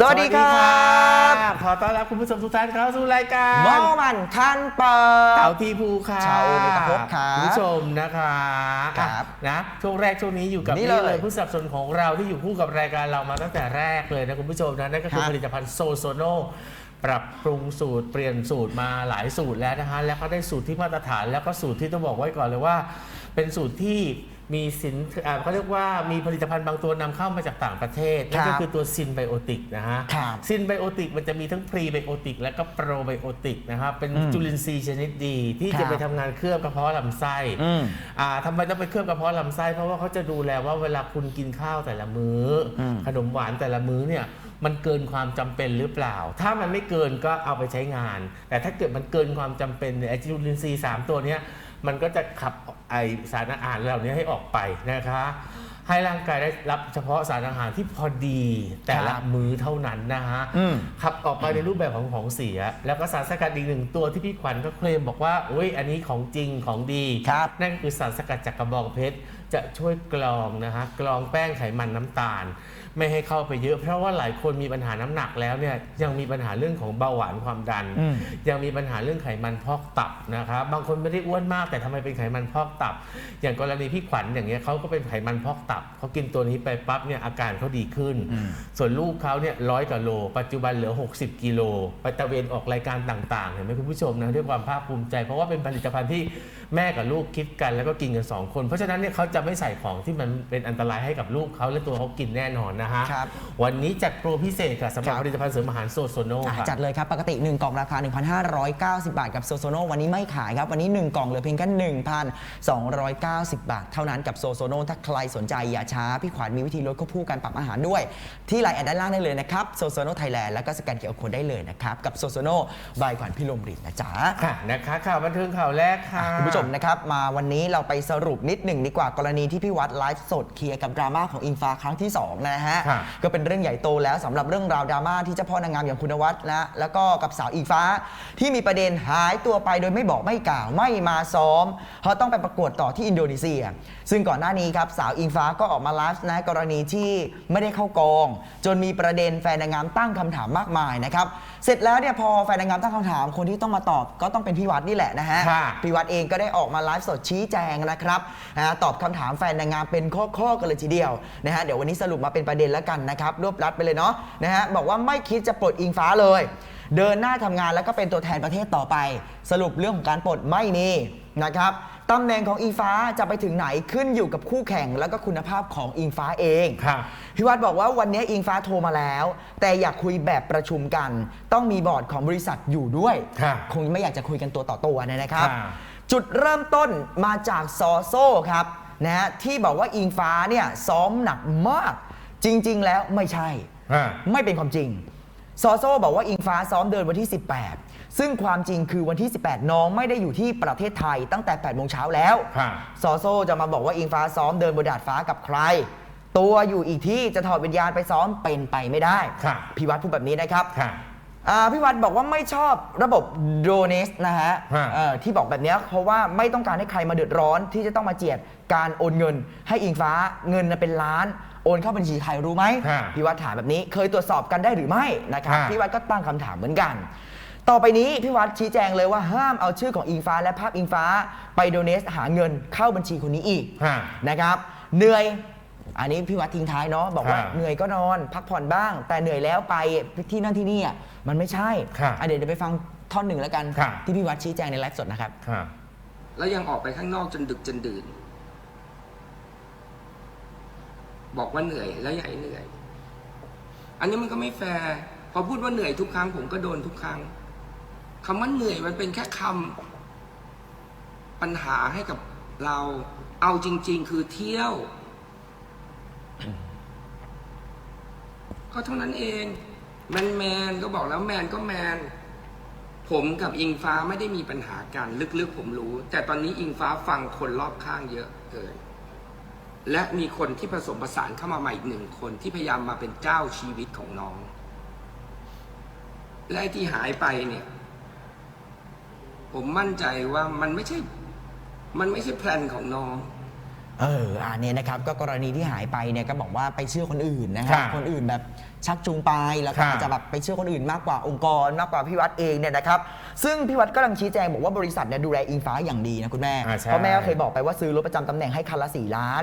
สวัสดีครับขอต้อนรับคุณผู้ชมทุกท่านเข้าสู่รายการหมอมันคันเปิดเต่าทีภูค่ะชาวโอเมก้าภพครับคุณผู้ชมนะคะครับอะนะช่วงแรกช่วงนี้อยู่กับนี่นี่เลยเลยผู้สนับสนุนของเราที่อยู่คู่กับรายการเรามาตั้งแต่แรกเลยนะคุณผู้ชมนะนั่นก็คือครับผลิตภัณฑ์โซโซโนปรับปรุงสูตรเปลี่ยนสูตรมาหลายสูตรแล้วนะคะแล้วก็ได้สูตรที่มาตรฐาน แล้วก็สูตรที่ต้องบอกไว้ก่อนเลยว่า เป็นสูตรที่ มีสินอ่าเขาเรียกว่ามีผลิตภัณฑ์บางตัวนำเข้ามาจากต่างประเทศ นั่นก็ครับคือตัวซินไบโอติกนะฮะครับซินไบโอติกมันจะมีทั้งพรีไบโอติกและก็โปรไบโอติกนะครับเป็นอืมจุลินทรีย์ชนิดดี ที่ครัจะบไปทำงานเคลือบกระเพาะลำไส้อืม อ่าทำไมต้องไปเคลือบกระเพาะลำไส้ เพราะว่าเขาจะดูแลว่าเวลาคุณกินข้าวแต่ละมื้ออมขนมหวานแต่ละมื้อเนี่ยมันเกินความจำเป็นหรือเปล่า ถ้ามันไม่เกินก็เอาไปใช้งาน แต่ถ้าเกิดมันเกินความจำเป็นเนี่ยไอจุลินทรีย์สามตัวเนี้ย มันก็จะขับไอสารอาหารเหล่านี้ให้ออกไปนะคะ ให้ร่างกายได้รับเฉพาะสารอาหารที่พอดีแต่ละครับมื้อเท่านั้นนะฮะอืมขับออกไปในรูปแบบของของเสีย แล้วก็สารสกัดอีกหนึ่งตัวที่พี่ขวัญก็เคลมบอกว่าโอ้ยอันนี้ของจริงของดีครับนั่นก็คือสารสกัดจากกระบองเพชรจะช่วยกรองนะฮะกรองแป้งไขมันน้ำตาลไม่ให้เข้าไปเยอะ เพราะว่าหลายคนมีปัญหาน้ำหนักแล้วเนี่ยยังมีปัญหาเรื่องของเบาหวานความดันอืมยังมีปัญหาเรื่องไขมันพอกตับนะครับบางคนไม่ได้อ้วนมากแต่ทำไมเป็นไขมันพอกตับ อย่างกรณีพี่ขวัญอย่างเงี้ยเขาก็เป็นไขมันพอกตับเขากินตัวนี้ไปปั๊บเนี่ยอาการเขาดีขึ้นอืมส่วนลูกเขาเนี่ยร้อยกว่าโล ปัจจุบันเหลือ 60 กิโลไปตะเวนออกรายการต่างๆเห็นไหมคุณผู้ชมนะด้วยความภาคภูมิใจ เพราะว่าเป็นผลิตภัณฑ์ที่แม่กับลูกคิดกันแล้วก็กินกัน2คน เพราะฉะนั้นเนี่ยเขาจะไม่ใส่ของที่มันเป็นอันตรายให้กับลูกเขาและตัวเขากินแน่นอนนะฮะ ครับ วันนี้จัดโปรพิเศษค่ะสำหรับครับผลิตภัณฑ์เสริมอาหารโซโซโนอะค่ะ จัดเลยครับ ปกติ 1 กล่องราคา 1,590 บาท กับโซโซโนวันนี้ไม่ขายครับ วันนี้ 1 กล่องเหลือเพียงแค่1,290 บาท เท่านั้นกับโซโซโนถ้าใครสนใจอย่าช้า พี่ขวัญมีวิธีลดควบคู่การปรับอาหารด้วย ที่ไลน์แอดด้านล่างได้เลยนะครับโซโซโนไทยแลนด์แล้วก็สแกนเคอร์โคดได้เลยนะครับ กับโซโซโนบายขวัญพี่ลมรินนะจ๊ะ ค่ะนะคะข่าวบันเทิงข่าวแรกค่ะ คุณผู้ชมนะครับ มาวันนี้เราไปสรุปนิดหนึ่งดีกว่ากรณีที่พี่วัดไลฟ์สดเคลียร์กับดราม่าของอิงฟ้าครั้งที่ 2 นะฮะครับก็เป็นเรื่องใหญ่โตแล้วสำหรับเรื่องราวดราม่าที่เจ้าพ่อนางงามอย่างคุณนวัดนะแล้วก็กับสาวอิงฟ้าที่มีประเด็นหายตัวไปโดยไม่บอกไม่กล่าวไม่มาซ้อมเพราะต้องไปประกวดต่อที่อินโดนีเซีย ซึ่งก่อนหน้านี้ครับสาวอิงฟ้าก็ออกมาไลฟ์นะกรณีที่ไม่ได้เข้ากอง จนมีประเด็นแฟนนางงามตั้งคำถามมากมายนะครับเสร็จแล้วเนี่ยพอแฟนนางงามตั้งคำถามคนที่ต้องมาตอบก็ต้องเป็นพี่วัดนี่แหละนะฮะ ค่ะ พี่วัดเองก็ได้ออกมาไลฟ์สดชี้แจงนะครับนะฮะตอบคำถามแฟนนางงามเป็นข้อๆกันเลยทีเดียวนะฮะเดี๋ยววันนี้สรุปมาเป็นประเด็นแล้วกันนะครับรวบรัดไปเลยเนาะนะฮะบอกว่าไม่คิดจะปลดอิงฟ้าเลย เดินหน้าทำงานแล้วก็เป็นตัวแทนประเทศต่อไป สรุปเรื่องของการปลดไม่มีนะครับตำแหน่งของอิงฟ้าจะไปถึงไหนขึ้นอยู่กับคู่แข่ง แล้วก็คุณภาพของอิงฟ้าเองค่ะพี่วัดบอกว่าวันนี้อิงฟ้าโทรมาแล้ว แต่อยากคุยแบบประชุมกัน ต้องมีบอร์ดของบริษัทอยู่ด้วยค่ะคงไม่อยากจะคุยกันตัวต่อตัวเนี่ยนะครับค่ะจุดเริ่มต้นมาจากซอโซ่ครับนะฮะที่บอกว่าอิงฟ้าเนี่ยซ้อมหนักมาก จริง ๆ แล้วไม่ใช่ อ่า ไม่เป็นความจริง ซอโซ่บอกว่าอิงฟ้าซ้อมเดินวันที่ 18 ซึ่งความจริงคือวันที่ 18 น้องไม่ได้อยู่ที่ประเทศไทยตั้งแต่8โมงเช้าแล้วค่ะซอโซ่จะมาบอกว่าอิงฟ้าซ้อมเดินบนดาดฟ้ากับใคร ตัวอยู่อีกที่จะถอดวิญญาณไปซ้อมเป็นไปไม่ได้ค่ะพี่วัดพูดแบบนี้นะครับ ค่ะ อ่าพี่วัดบอกว่าไม่ชอบระบบโดเนสนะฮะฮะเอ่อที่บอกแบบเนี้ยเพราะว่าไม่ต้องการให้ใครมาเดือดร้อนที่จะต้องมาเจียดการโอนเงิน ให้อิงฟ้าเงินน่ะเป็นล้าน โอนเข้าบัญชีใครรู้ไหมฮะพี่วัดถามแบบนี้เคยตรวจสอบกันได้หรือไม่นะครับฮะ พี่วัดก็ตั้งคำถามเหมือนกัน ต่อไปนี้พี่วัดชี้แจงเลยว่าห้ามเอาชื่อของอิงฟ้าและภาพอิงฟ้า ไปโดเนสหาเงินเข้าบัญชีคนนี้อีก ฮะ นะครับเหนื่อยอันนี้พี่วัดทิ้งท้ายเนาะบอกว่าฮะเหนื่อยก็นอนพักผ่อนบ้าง แต่เหนื่อยแล้วไปที่นั่นที่นี่อะมันไม่ใช่ค่ะอะเดี๋ยวเดี๋ยวไปฟังท่อนหนึ่งแล้วกันค่ะที่พี่วัดชี้แจงในไลฟ์สดนะครับค่ะแล้วยังออกไปข้างนอกจนดึกจนดื่น บอกว่าเหนื่อยแล้วยังไงเหนื่อย อันนี้มันก็ไม่แฟร์พอพูดว่าเหนื่อยทุกครั้ง ผมก็โดนทุกครั้งคำว่าเหนื่อยมันเป็นแค่คำปัญหาให้กับเรา เอาจริง ๆ คือเที่ยว ก็เท่านั้นเอง แมนแมนก็บอกแล้วแมนก็แมน ผมกับอิงฟ้าไม่ได้มีปัญหากันลึกๆผมรู้ แต่ตอนนี้อิงฟ้าฟังคนรอบข้างเยอะเกิน และมีคนที่ผสมผสานเข้ามาใหม่อีกหนึ่งคนที่พยายามมาเป็นเจ้าชีวิตของน้อง และไอ้ที่หายไปเนี่ย ผมมั่นใจว่ามันไม่ใช่ มันไม่ใช่แพลนของน้องเอออันนี้นะครับ ก็กรณีที่หายไปเนี่ยก็บอกว่าไปเชื่อคนอื่นนะครับค่ะคนอื่นแบบ ชักจูงไปแล้วก็ค่ะอาจจะแบบไปเชื่อคนอื่นมากกว่าองค์กรมากกว่าพี่วัดเองเนี่ยนะครับซึ่งพี่วัดก็กำลังชี้แจงบอกว่าบริษัทเนี่ยดูแลอิงฟ้าอย่างดีนะคุณแม่อ่าใช่ เพราะแม่ก็เคยบอกไปว่าซื้อรถประจำตำแหน่งให้คันละสี่ล้าน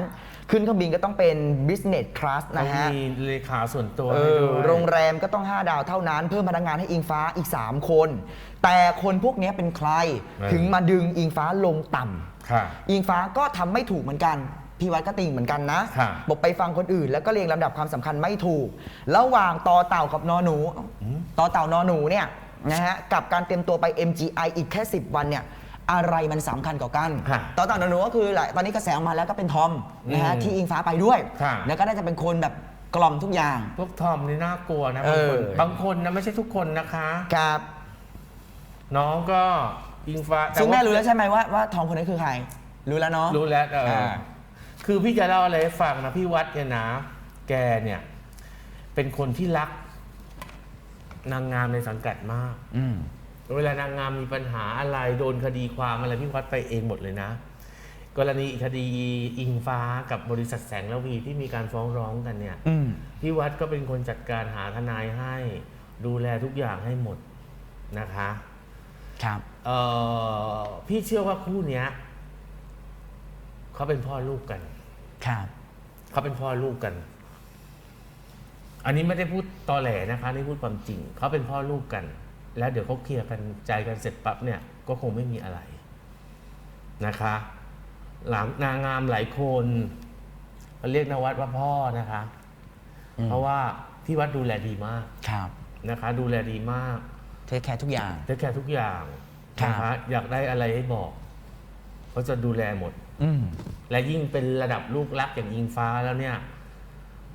ขึ้นเครื่องบินก็ต้องเป็น business class เขานะฮะ มีเลขาส่วนตัวเอให้อด้วย โรงแรมก็ต้อง 5 ดาวเท่านั้น เพิ่มพนักงานให้อิงฟ้าอีก 3 คน แต่คนพวกนี้เป็นใครถึงมาดึงอิงฟ้าลงต่ำค่ะ อิงฟ้าก็ทำไม่ถูกเหมือนกัน พี่วัดก็ติงเหมือนกันนะค่ะบอกไปฟังคนอื่น แล้วก็เรียงลำดับความสำคัญไม่ถูก ระหว่างตอเต่ากับนอหนูตอเต่านอหนูเนี่ยนะฮะกับการเตรียมตัวไป MGI อีกแค่ 10 วันเนี่ยอะไรมันสำคัญกว่ากันค่ะตอเต่านอหนูก็คือหลายตอนนี้กระแสออกมาแล้วก็เป็นทอมนะฮะอืมที่อิงฟ้าไปด้วยค่ะ แล้วก็น่าจะเป็นคนแบบกล่อมทุกอย่าง พวกทอมนี่น่ากลัวนะเอบางคนอบางคนนะไม่ใช่ทุกคนนะคะ ครับ น้องก็อิงฟ้าซึ่งต่าแม่รู้แล้วใช่ไหมว่าว่าทอมคนนั้นคือใคร รู้แล้วเนาะ รู้แล้วเอออ่า คือพี่จะเล่าอะไรให้ฟังนะพี่วัดเนี่ยนะ แกเนี่ย เป็นคนที่รัก นางงามในสังกัดมาก อืม เวลานางงามมีปัญหาอะไรโดนคดีความอะไรพี่วัดไปเองหมดเลยนะ กรณีคดีอิงฟ้ากับบริษัทแสงระวีที่มีการฟ้องร้องกันเนี่ย อืม พี่วัดก็เป็นคนจัดการหาทนายให้ ดูแลทุกอย่างให้หมดนะคะ ครับ เอ่อพี่เชื่อว่าคู่เนี้ยเขาเป็นพ่อลูกกัน ครับเขาเป็นพ่อลูกกัน อันนี้ไม่ได้พูดตอแหลนะคะนี่พูดความจริง เขาเป็นพ่อลูกกัน แล้วเดี๋ยวเขาเคลียร์กันใจกันเสร็จปั๊บเนี่ย ก็คงไม่มีอะไรนะคะ หลังนางงามหลายคนเรียกนวัดว่าพ่อนะคะอืมเพราะว่าพี่วัดดูแลดีมากครับนะคะ ดูแลดีมากเทคแคร์ทุกอย่างเทคแคร์ทุกอย่างครับนะคะอยากได้อะไรให้บอก เขาจะดูแลหมด อืม และยิ่งเป็นระดับลูกรักอย่างอิงฟ้าแล้วเนี่ย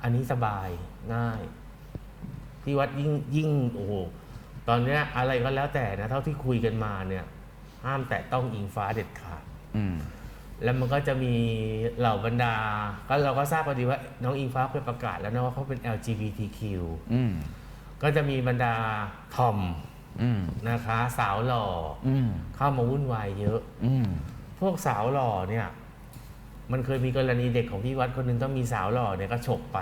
อันนี้สบายง่ายพี่วัดยิ่งยิ่งโอ้โหตอนเนี้ยอะไรก็แล้วแต่นะ เท่าที่คุยกันมาเนี่ย ห้ามแตะต้องอิงฟ้าเด็ดขาด อืม แล้วมันก็จะมีเหล่าบรรดา ก็เราก็ทราบพอดีว่า น้องอิงฟ้าเคยประกาศแล้วนะว่าเขาเป็น LGBTQ อืม ก็จะมีบรรดาทอมอืม นะคะ สาวหล่ออืม เข้ามาวุ่นวายเยอะ อืมพ วกสาวหล่อเนี่ย มันเคยมีกรณีเด็กของพี่วัดคนหนึ่งก็มีสาวหล่อเนี่ยก็ฉกไป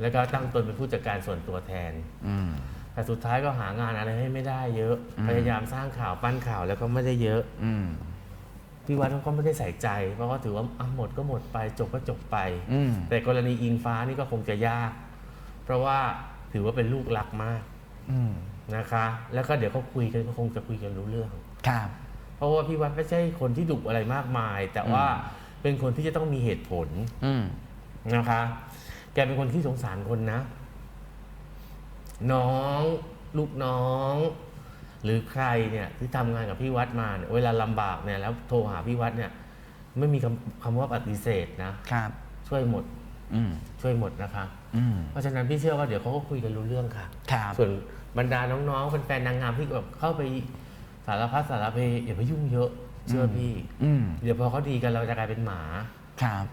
แล้วก็ตั้งตนเป็นผู้จัดการส่วนตัวแทน อืม แต่สุดท้ายก็หางานอะไรให้ไม่ได้เยอะ อืม พยายามสร้างข่าวปั้นข่าวแล้วก็ไม่ได้เยอะ อืม พี่วัดเขาก็ไม่ได้ใส่ใจ เพราะว่าถือว่าอะหมดก็หมดไปจบก็จบไป อืม แต่กรณีอิงฟ้านี่ก็คงจะยาก เพราะว่าถือว่าเป็นลูกรักมากอืม นะคะ แล้วก็เดี๋ยวเขาคุยกันก็คงจะคุยกันรู้เรื่อง ครับ เพราะว่าพี่วัดไม่ใช่คนที่ดุอะไรมากมาย แต่ว่าเป็นคนที่จะต้องมีเหตุผลอืมนะคะ แกเป็นคนที่สงสารคนนะ น้องลูกน้อง หรือใครเนี่ยที่ทำงานกับพี่วัดมาเนี่ยเวลาลำบากเนี่ยแล้วโทรหาพี่วัดเนี่ย ไม่มีคำคำว่าปฏิเสธนะครับ ช่วยหมด อืมช่วยหมดนะคะ อืมเพราะฉะนั้นพี่เชื่อว่าเดี๋ยวเขาก็คุยกันรู้เรื่องค่ะ ครับ ส่วนบรรดาน้องๆแฟนๆนางงามที่แบบเข้าไป สารพัดสารเพอย่าไปยุ่งเยอะเชื่อพี่ อืม เดี๋ยวพอเขาดีกันเราจะกลายเป็นหมา ครับ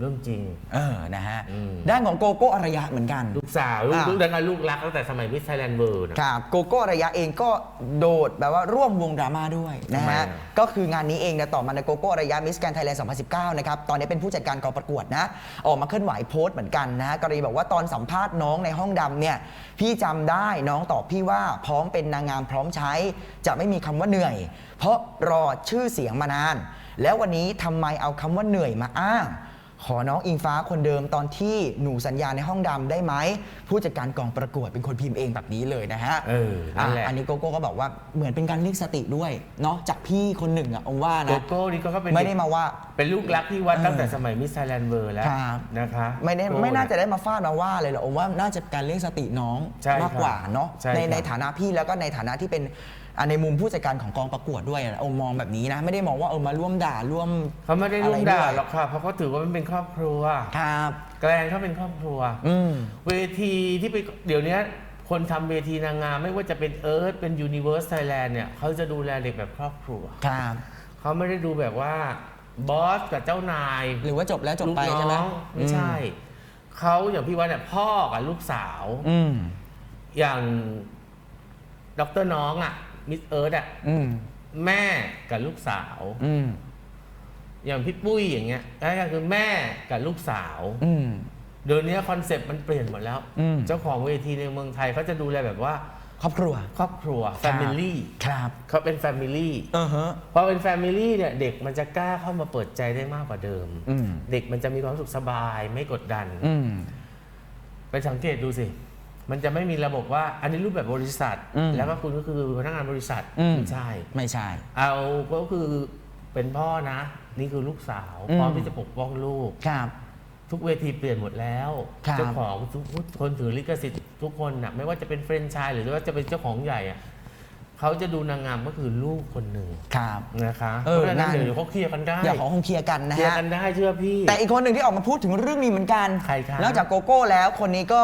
เรื่องจริง เออนะฮะอืม ด้านของโกโก้อารยะเหมือนกัน ลูกสาวลูกอะลูกดังนั้นลูกรักตั้งแต่สมัยมิสไทยแลนด์เวิร์ด ครับโกโก้ระยะเองก็โดดแบบว่าร่วมวงดราม่าด้วยนะทำไมฮะ อะ ก็คืองานนี้เองเนี่ยต่อมาในโกโก้ระยะมิสแกนไทยแลนด์2019 นะครับ ตอนนี้เป็นผู้จัดการกองประกวดนะ ออกมาเคลื่อนไหวโพสต์เหมือนกันนะ กรณีบอกว่าตอนสัมภาษณ์น้องในห้องดำเนี่ย พี่จำได้น้องตอบพี่ว่าพร้อมเป็นนางงามพร้อมใช้ จะไม่มีคำว่าเหนื่อย เพราะรอชื่อเสียงมานาน แล้ววันนี้ทำไมเอาคำว่าเหนื่อยมาอ้าง ขอน้องอิงฟ้าคนเดิมตอนที่หนูสัญญาในห้องดำได้ไหมผู้จัดการกองประกวดเป็นคนพิมพ์เองแบบนี้เลยนะฮะเออนั่นแหละอะอันนี้โกโก้ก็บอกว่าเหมือนเป็นการเรียกสติด้วยเนาะจากพี่คนหนึ่งอะองว่าโกนะโก้นี่ก็เป็นไม่ได้มาว่า เป็นลูกรักที่วัดเออตั้งแต่สมัยมิสไทยแลนด์เวิร์แล้วครับ นะคะไม่ได้โก้ ไม่น่าจะเยได้มาฟาดมาว่าเลยหรอกองว่าน่าจะการเรียกสติน้องใช่ครับมากกว่าเนาะใช่ในครับ ในฐานะพี่แล้วก็ในฐานะที่เป็น อะในมุมผู้จัดการของกองประกวดด้วยอะองมองแบบนี้นะ ไม่ได้มองว่าเออมาร่วมด่าร่วม เขาไม่ได้อะไรรุ่มด่าด้วย หรอกค่ะ เพราะเขาถือว่ามันเป็นครอบครัว ครับ แกลนเขาเป็นครอบครัว อืม เวทีที่ไปเดี๋ยวนี้คนทำเวทีนางงามไม่ว่าจะเป็นเอิร์ธเป็นยูนิเว r ร์สไทยแลนด์เนี่ยเขาจะดูแลเด็กแบบครอบครัว ครับ เขาไม่ได้ดูแบบว่าบอสกับเจ้านายหรือว่าจบแล้วจบลูกไปน้ใช่ไหมองไม่ใช่ เขาอย่างพี่วัดเนี่ยพ่อกับลูกสาว อืม อย่างด็อกเตอร์น้องอะ มิสเอิร์ธอะอืมแม่กับลูกสาว อืมอย่างพี่ปุ้ยอย่างเงี้ยก็คือแม่กับลูกสาว อืมเดี๋ยวนี้คอนเซปต์มันเปลี่ยนหมดแล้ว อืม เจ้าของเวทีในเมืองไทยเขาจะดูแลแบบว่าครอบครัวครอบครัว แฟมิลี่ครับเขาเป็นแฟมิลี่เออฮะ พอเป็นแฟมิลี่เนี่ยเด็กมันจะกล้าเข้ามาเปิดใจได้มากกว่าเดิม อืม เด็กมันจะมีความสุขสบายไม่กดดัน อืม ไปสังเกตดูสิ มันจะไม่มีระบบว่าอันนี้รูปแบบบริษัท อืม แล้วก็คุณก็คือพนักงานบริษัทอืมไม่ใช่ ไม่ใช่ เอาก็คือเป็นพ่อนะ นี่คือลูกสาวอืม พร้อมที่จะปกป้องลูก ครับ ทุกเวทีเปลี่ยนหมดแล้วครับ เจ้าของทุกคนถือลิขสิทธิ์ทุกคนนะไม่ว่าจะเป็นเฟรนไชส์หรือว่าจะเป็นเจ้าของใหญ่อะเขาจะดูนางงามก็คือลูกคนหนึ่งครับ นะคะเอเพอราะฉะนั้นนั่นเดี๋ยวเขาเคลียร์กันได้เดี๋ยวขอคงเคลียร์กันนะเคลียร์ฮะ กันได้เชื่อพี่ แต่อีกคนหนึ่งที่ออกมาพูดถึงเรื่องนี้เหมือนกัน ใครครับนอกจากโกโก้แล้วคนนี้ก็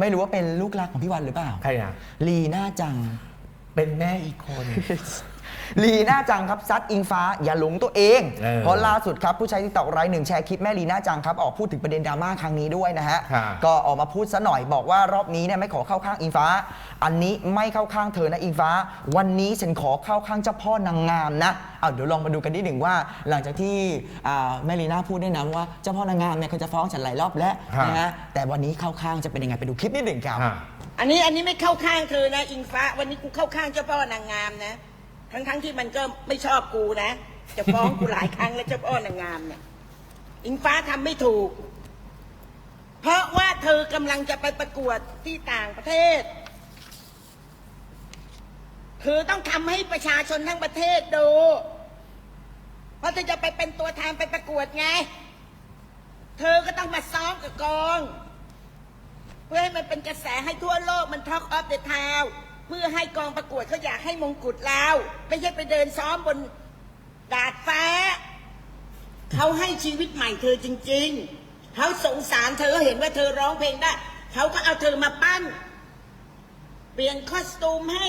ไม่รู้ว่าเป็นลูกรักของพี่วันหรือเปล่า ใครอะ ลีน่าจัง เป็นแม่อีกคน ลีน่าจังครับซัดอิงฟ้าอย่าหลงตัวเองเออเพราะล่าสุดครับผู้ใช้ทิกตอกรายหนึ่งแชร์คลิปแม่ลีน่าจังครับออกพูดถึงประเด็นดราม่าครั้งนี้ด้วยนะฮะค่ะก็ออกมาพูดซะหน่อยบอกว่ารอบนี้เนี่ยไม่ขอเข้าข้างอิงฟ้า อันนี้ไม่เข้าข้างเธอนะอิงฟ้า วันนี้ฉันขอเข้าข้างเจ้าพ่อนางงามนะเอาเดี๋ยวลองมาดูกันนิดหนึ่งว่า หลังจากที่อ่าแม่ลีน่าพูดด้วยนะว่าเจ้าพ่อนางงามเนี่ยเขาจะฟ้องฉันหลายรอบแล้วค่ะนะฮะแต่วันนี้เข้าข้างจะเป็นยังไงไปดูคลิปนิดหนึ่งครับ อะอันนี้อันนี้ไม่เข้าข้างเธอนะ อิงฟ้า วันนี้กูเข้าข้างเจ้าพ่อนางงามนะ ทั้งทั้งที่มันก็ไม่ชอบกูนะ จะฟ้องกูหลายครั้งแล้วเจ้าพ่อนางงามเนี่ย อิงฟ้าทำไม่ถูก เพราะว่าเธอกำลังจะไปประกวดที่ต่างประเทศ คือต้องทำให้ประชาชนทั้งประเทศดู เพราะเธอจะไปเป็นตัวแทนไปประกวดไง เธอก็ต้องมาซ้อมกับกอง เพื่อให้มันเป็นกระแสให้ทั่วโลกมัน Talk of the Town เเพื่อให้กองประกวดเขาอยากให้มงกุฎเราไม่ใช่ไปเดินซ้อมบนดาดฟ้าเขาให้ชีวิตใหม่เธอจริง ๆเขาสงสารเธอเห็นว่าเธอร้องเพลงได้เขาก็เอาเธอมาปั้น เปลี่ยนคอสตูมให้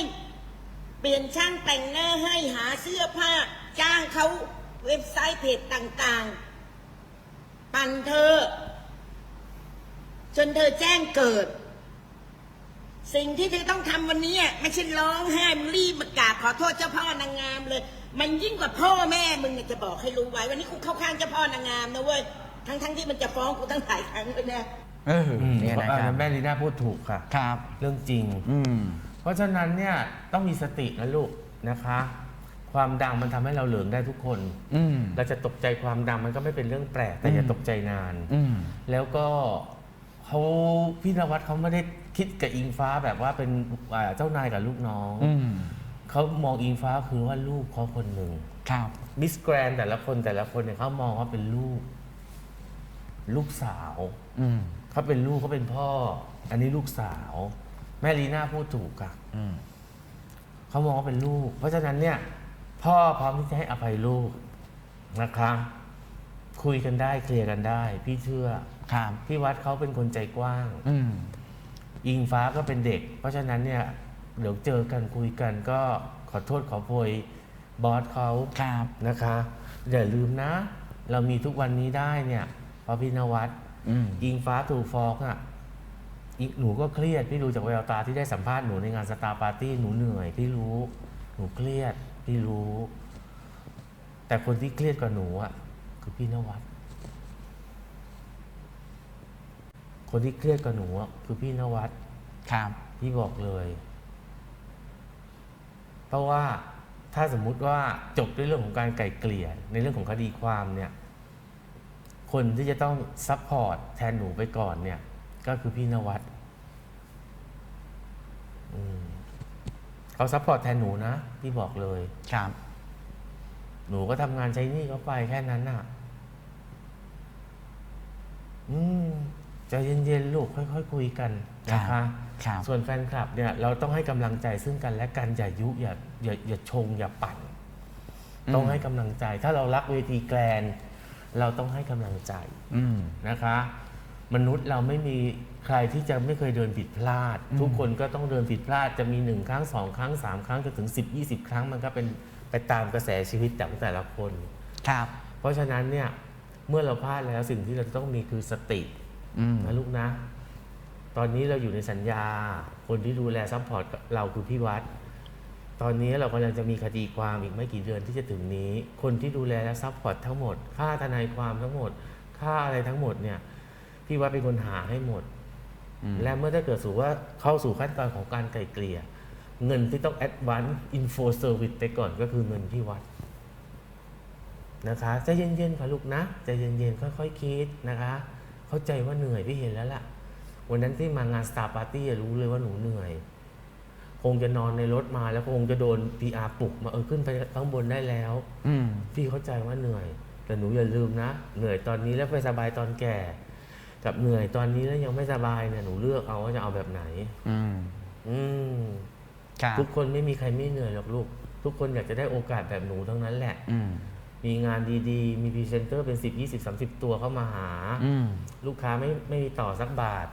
เปลี่ยนช่างแต่งหน้าให้หาเสื้อผ้า จ้างเขาเว็บไซต์เพจต่างๆ ปั่นเธอ จนเธอแจ้งเกิด สิ่งที่เธอต้องทำวันนี้อะไม่ใช่ร้องไห้มึงรีบมากราบขอโทษเจ้าพ่อนางงามเลย มันยิ่งกว่าพ่อแม่มึงเนี่ยจะบอกให้รู้ไว้ วันนี้กูเข้าข้างเจ้าพ่อนางงามนะเว้ยทั้งทั้งๆที่มันจะฟ้องกูตั้งหลายครั้งเลยนะเอออืมเนี่ยนะครับแม่ลีน่าพูดถูกค่ะครับ เรื่องจริง อืมเพราะฉะนั้นเนี่ยต้องมีสตินะลูกนะคะ ความดังมันทำให้เราเหลืองได้ทุกคนอืมเราจะตกใจความดังมันก็ไม่เป็นเรื่องแปลกแต่อย่าอืมตกใจนานอืมแล้วก็เขาพี่นวัดเขาไม่ได้ คิดกับอิงฟ้าแบบว่าเป็นอ่าเจ้านายกับลูกน้อง อืมเขามองอิงฟ้าคือว่าลูกเขาคนหนึ่งครับ มิสแกรนแต่ละคนแต่ละคนเนี่ยเขามองว่าเป็นลูก ลูกสาวอืมเขาเป็นลูกเขาเป็นพ่อ อันนี้ลูกสาว แม่ลีน่าพูดถูกอะอืมเขามองว่าเป็นลูก เพราะฉะนั้นเนี่ย พ่อพร้อมที่จะให้อภัยลูกนะคะคุยกันได้เคลียร์กันได้ พี่เชื่อครับ พี่วัดเขาเป็นคนใจกว้าง อืม อิงฟ้าก็เป็นเด็ก เพราะฉะนั้นเนี่ยเดี๋ยวเจอกันคุยกันก็ขอโทษขอโพยบอสเขาครับนะคะอย่าลืมนะ เรามีทุกวันนี้ได้เนี่ยเพราะพี่นวัดอืมอิงฟ้าถูกฟ้องอะอีหนูก็เครียดพี่รู้จากแววตาที่ได้สัมภาษณ์หนูในงานสตาร์ปาร์ตี้หนูเหนื่อยพี่รู้ หนูเครียดพี่รู้ แต่คนที่เครียดกว่าหนูอะคือพี่นวัด คนที่เครียดกว่าหนูอะคือพี่นวัดครับพี่บอกเลย เพราะว่าถ้าสมมุติว่าจบด้วยเรื่องของการไก่เกลี่ย ในเรื่องของคดีความเนี่ย คนที่จะต้องซัพพอร์ตแทนหนูไปก่อนเนี่ย ก็คือพี่นวัดอืมเขาซัพพอร์ตแทนหนูนะพี่บอกเลย ครับหนูก็ทำงานใช้หนี้เขาไปแค่นั้นน่ะ อืม ใจเย็นๆลูกค่อยๆคุยกันนะคะ ครับส่วนแฟนคลับเนี่ยเราต้องให้กำลังใจซึ่งกันและกันอย่ายุอย่าอย่าอย่าชงอย่าปั่น อืม ต้องให้กำลังใจ ถ้าเรารักเวทีแกรนด์เราต้องให้กำลังใจอืม นะคะ มนุษย์เราไม่มีใครที่จะไม่เคยเดินผิดพลาด ทุกคนก็ต้องเดินผิดพลาดจะมีหนึ่งครั้งสองครั้งสามครั้งจนถึงสิบยี่สิบครั้งมันก็เป็นไปตามกระแสชีวิตของแต่ละคน ครับ เพราะฉะนั้นเนี่ยเมื่อเราพลาดแล้วสิ่งที่เราจะต้องมีคือสติอืม นะลูกนะ ตอนนี้เราอยู่ในสัญญา คนที่ดูแลซัพพอร์ตเราคือพี่วัด ตอนนี้เรากำลังจะมีคดีความอีกไม่กี่เดือนที่จะถึงนี้ คนที่ดูแลและซัพพอร์ตทั้งหมด ค่าทนายความทั้งหมด ค่าอะไรทั้งหมดเนี่ย พี่ว่าเป็นคนหาให้หมด และเมื่อถ้าเกิดสู่ว่าเข้าสู่ขั้นตอนของการไกล่เกลี่ย เงินที่ต้อง advance info service ไปก่อนก็คือเงินที่วัดนะคะใจเย็นๆค่ะลูกนะใจเย็นๆค่อยๆคิดนะคะ เข้าใจว่าเหนื่อยพี่เห็นแล้วล่ะ วันนั้นที่มางาน Star Party อะรู้เลยว่าหนูเหนื่อย คงจะนอนในรถมาแล้วคงจะโดน PR ปลุกมาเออขึ้นไปข้างบนได้แล้ว อืมพี่เข้าใจว่าเหนื่อย แต่หนูอย่าลืมนะ เหนื่อยตอนนี้แล้วไปสบายตอนแก่ กับเหนื่อยตอนนี้แล้วยังไม่สบายเนี่ยหนูเลือกเอาว่าจะเอาแบบไหน อืม อืมครับทุกคนไม่มีใครไม่เหนื่อยหรอกลูก ทุกคนอยากจะได้โอกาสแบบหนูทั้งนั้นแหละ อืม มีงานดีๆ มีพรีเซนเตอร์เป็น 10 20 30 ตัวเข้ามาหา อืม ลูกค้าไม่ไม่มีต่อสักบาท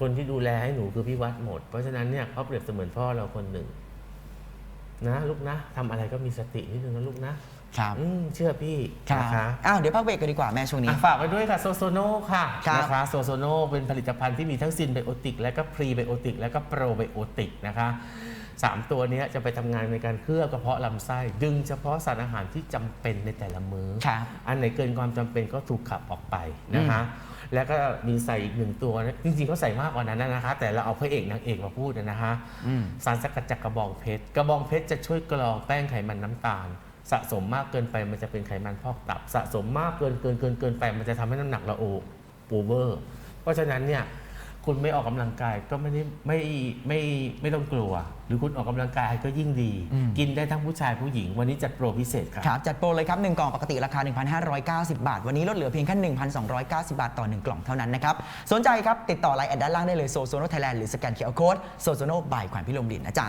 คนที่ดูแลให้หนูคือพี่วัดหมด เพราะฉะนั้นเนี่ยเขาเปรียบเสมือนพ่อเราคนหนึ่ง นะลูกนะทำอะไรก็มีสตินิดนึงนะลูกนะครับ อืมเชื่อพี่ครับนะคะ อ้าว เดี๋ยวพักเบรกกันดีกว่าแม่ช่วงนี้ อะฝากไว้ด้วยค่ะโซโซโนค่ะครับนะคะโซโซโนเป็นผลิตภัณฑ์ที่มีทั้งซินไบโอติก และก็พรีไบโอติก และก็โปรไบโอติกนะคะ สามตัวเนี้ยจะไปทำงานในการเคลือบกระเพาะลำไส้ ดึงเฉพาะสารอาหารที่จำเป็นในแต่ละมื้อครับอันไหนเกินความจำเป็นก็ถูกขับออกไปนะคะแล้วก็มีใส่อีกหนึ่งตัวนะจริงๆเขาใส่มากกว่านั้นนะคะ แต่เราเอาพระเอกนางเอกมาพูดนะคะอืมสารสกัดจากกระบองเพชรกระบองเพชรจะช่วยกรองแป้งไขมันน้ำตาลสะสมมากเกินไปมันจะเป็นไขมันพอกตับ สะสมมากเกินเกินเกินเกินไป มันจะทำให้น้ำหนักเราโอโอเวอร์ เพราะฉะนั้นเนี่ย คุณไม่ออกกำลังกายก็ไม่ได้ไม่ไม่ไม่ต้องกลัว หรือคุณออกกำลังกายก็ยิ่งดีอืมกินได้ทั้งผู้ชายผู้หญิง วันนี้จัดโปรพิเศษครับครับจัดโปรเลยครับ 1 กล่องปกติราคา 1,590 บาท วันนี้ลดเหลือเพียงแค่ 1,290 บาทต่อ 1 กล่องเท่านั้นนะครับ สนใจครับ ติดต่อไลน์แอดด้านล่างได้เลยโซโซโนไทยแลนด์หรือสแกนเคอร์โค้ดโซโซโนบายขวัญพิลมดินนะจ๊ะ